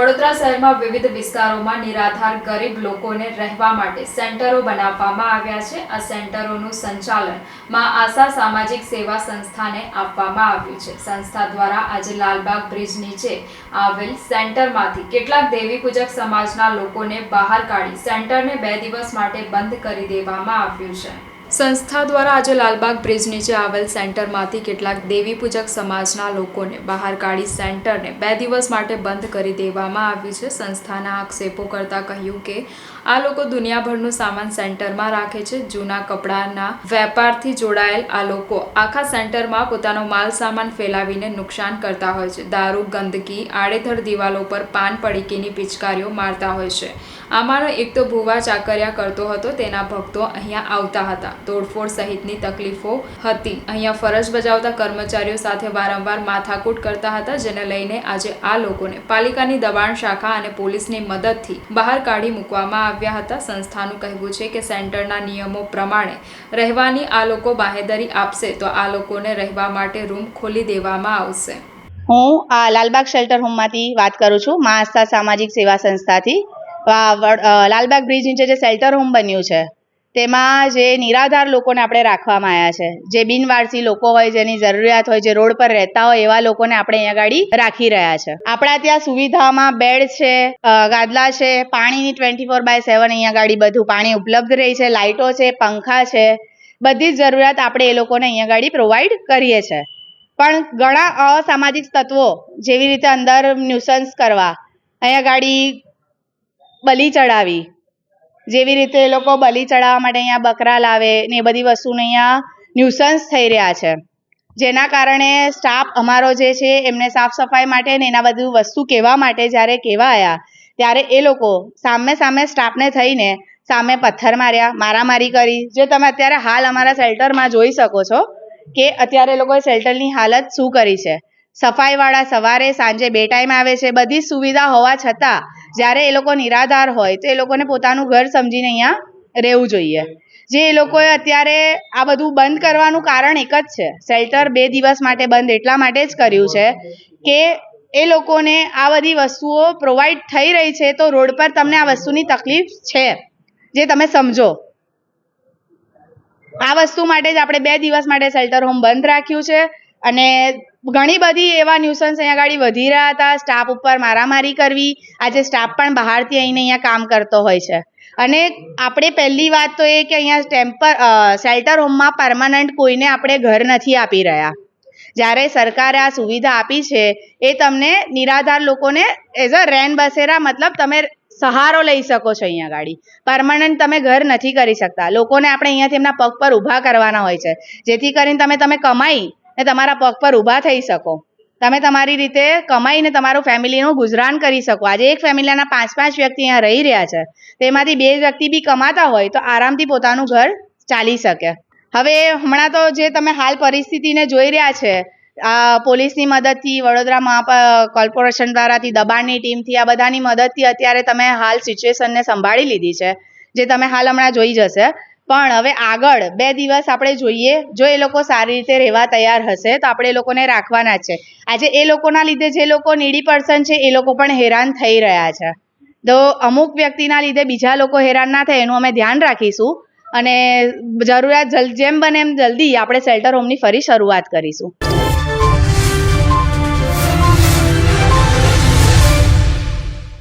વડોદરા શહેરમાં વિવિધ વિસ્તારોમાં નિરાધાર ગરીબ લોકોને રહેવા માટે સેન્ટરો બનાવવામાં આવ્યા છે. આ સેન્ટરોનું સંચાલનમાં આશા સામાજિક સેવા સંસ્થાને આપવામાં આવ્યું છે. સંસ્થા દ્વારા આજે લાલબાગ બ્રિજ નીચે આવેલ સેન્ટરમાંથી કેટલાક દેવી પૂજક સમાજના લોકોને બહાર કાઢી સેન્ટરને બે દિવસ માટે બંધ કરી દેવામાં આવ્યું છે. સંસ્થા દ્વારા આજે લાલબાગ બ્રિજ નીચે આવેલ સેન્ટરમાંથી કેટલાક દેવી પૂજક સમાજના લોકોને બહાર કાઢી સેન્ટરને બે દિવસ માટે બંધ કરી દેવામાં આવ્યું છે. સંસ્થાના આક્ષેપો કરતાં કહ્યું કે, આ લોકો દુનિયાભરનું સામાન સેન્ટરમાં રાખે છે. જૂના કપડાના વેપારથી જોડાયેલ આ લોકો આખા સેન્ટરમાં પોતાનો માલ સામાન ફેલાવીને નુકસાન કરતા હોય છે. દારૂ, ગંદકી, આડેધડ દિવાલો પર પાન પડીકીની પિચકારીઓ મારતા હોય છે. આમાંનો એક તો ભુવા ચાકરિયા કરતો હતો, તેના ભક્તો અહીંયા આવતા હતા. તોડફોડ સહિતની તકલીફો હતી. અહીંયા ફરજ બજાવતા કર્મચારીઓ સાથે વારંવાર માથાકૂટ કરતા હતા, જેને લઈને આજે આ લોકોને પાલિકાની દબાણ શાખા અને પોલીસની મદદથી બહાર કાઢી મૂકવામાં આવ્યા હતા. સંસ્થાનું કહેવું છે કે સેન્ટરના નિયમો પ્રમાણે રહેવાની આ લોકો બાહેદરી આપશે તો આ લોકોને રહેવા માટે રૂમ ખોલી દેવામાં આવશે. હું આ લાલબાગ શેલ્ટર હોમમાંથી વાત કરું છું. મા આસ્થા સામાજિક સેવા સંસ્થાથી. લાલબાગ બ્રિજ નીચે જે શેલ્ટર હોમ બન્યું છે તેમાં જે નિરાધાર લોકોને આપણે રાખવામાં આવ્યા છે, જે બિનવારસી લોકો હોય, જેની જરૂરિયાત હોય, જે રોડ પર રહેતા હોય, એવા લોકોને આપણે અહીંયા ગાડી રાખી રહ્યા છે. આપણા ત્યાં સુવિધામાં બેડ છે ગાદલા છે, પાણીની ટ્વેન્ટી ફોર બાય સેવન અહીંયા ગાડી બધું પાણી ઉપલબ્ધ રહી છે, લાઇટો છે, પંખા છે, બધી જ જરૂરિયાત આપણે એ લોકોને અહીંયા ગાડી પ્રોવાઈડ કરીએ છીએ પણ ઘણા અસામાજિક તત્વો જેવી રીતે અંદર ન્યુસન્સ કરવા, અહીંયા ગાડી બલી ચડાવી જેવી રીતે એ લોકો બલી ચડાવવા માટે અહીંયા બકરા લાવે ને એ બધી વસ્તુને અહીંયા ન્યુસન્સ થઈ રહ્યા છે. જેના કારણે સ્ટાફ અમારો જે છે એમને સાફ સફાઈ માટે ને એના બધું વસ્તુ કહેવા માટે જ્યારે કહેવા આવ્યા ત્યારે એ લોકો સામે સામે સ્ટાફને થઈને સામે પથ્થર માર્યા, મારામારી કરી. જે તમે અત્યારે હાલ અમારા શેલ્ટરમાં જોઈ શકો છો કે અત્યારે લોકોએ શેલ્ટરની હાલત શું કરી છે. સફાઈવાળા સવારે સાંજે બે ટાઈમ આવે છે. બધી સુવિધા હોવા છતાં જ્યારે એ લોકો નિરાધાર હોય તો એ લોકોને પોતાનું ઘર સમજીને અહીંયા રહેવું જોઈએ. જે એ લોકોએ અત્યારે આ બધું બંધ કરવાનું કારણ એક જ છે. શેલ્ટર બે દિવસ માટે બંધ એટલા માટે જ કર્યું છે કે એ લોકોને આ બધી વસ્તુઓ પ્રોવાઈડ થઈ રહી છે તો રોડ પર તમને આ વસ્તુની તકલીફ છે, જે તમે સમજો. આ વસ્તુ માટે જ આપણે બે દિવસ માટે શેલ્ટર હોમ બંધ રાખ્યું છે અને ઘણી બધી એવા ન્યુસન્સ અહીંયા આગળ વધી રહ્યા હતા. સ્ટાફ ઉપર મારામારી કરવી. આજે સ્ટાફ પણ બહારથી આવીને અહીંયા કામ કરતો હોય છે. અને આપણે પહેલી વાત તો એ કે અહીંયા ટેમ્પર શેલ્ટર હોમમાં પરમાનન્ટ કોઈને આપણે ઘર નથી આપી રહ્યા. જ્યારે સરકારે આ સુવિધા આપી છે, એ તમને નિરાધાર લોકોને એઝ અ રેન બસેરા મતલબ તમે સહારો લઈ શકો છો અહીંયા ગાડી. પરમાનન્ટ તમે ઘર નથી કરી શકતા. લોકોને આપણે અહીંયાથી એમના પગ પર ઊભા કરવાના હોય છે. જેથી કરીને તમે તમે કમાઈ ને તમારા પગ પર ઊભા થઈ શકો. તમે તમારી રીતે કમાઈને તમારું ફેમિલીનું ગુજરાન કરી શકો. આજે એક ફેમિલીના પાંચ પાંચ વ્યક્તિ અહીંયા રહી રહ્યા છે. તેમાંથી બે વ્યક્તિ બી કમાતા હોય તો આરામથી પોતાનું ઘર ચાલી શકે. હવે હમણાં તો જે તમે હાલ પરિસ્થિતિને જોઈ રહ્યા છે, આ પોલીસની મદદથી, વડોદરા મહાપ કોર્પોરેશન દ્વારાથી, દબાણની ટીમથી, આ બધાની મદદથી અત્યારે તમે હાલ સિચ્યુએશનને સંભાળી લીધી છે. જે તમે હાલ હમણાં જોઈ જશે. પણ હવે આગળ બે દિવસ આપણે જોઈએ, જો એ લોકો સારી રીતે રહેવા તૈયાર હશે, તો આપણે એ લોકોને રાખવાના છે. આજે એ લોકોના લીધે જે લોકો નીડી પર્સન છે, એ લોકો પણ હેરાન થઈ રહ્યા છે. તો અમુક વ્યક્તિના લીધે બીજા લોકો હેરાન ના થાય, એનું અમે ધ્યાન રાખીશું. અને જરૂરિયાત જેમ બને એમ જલ્દી આપણે શેલ્ટર હોમની ફરી શરૂઆત કરીશું.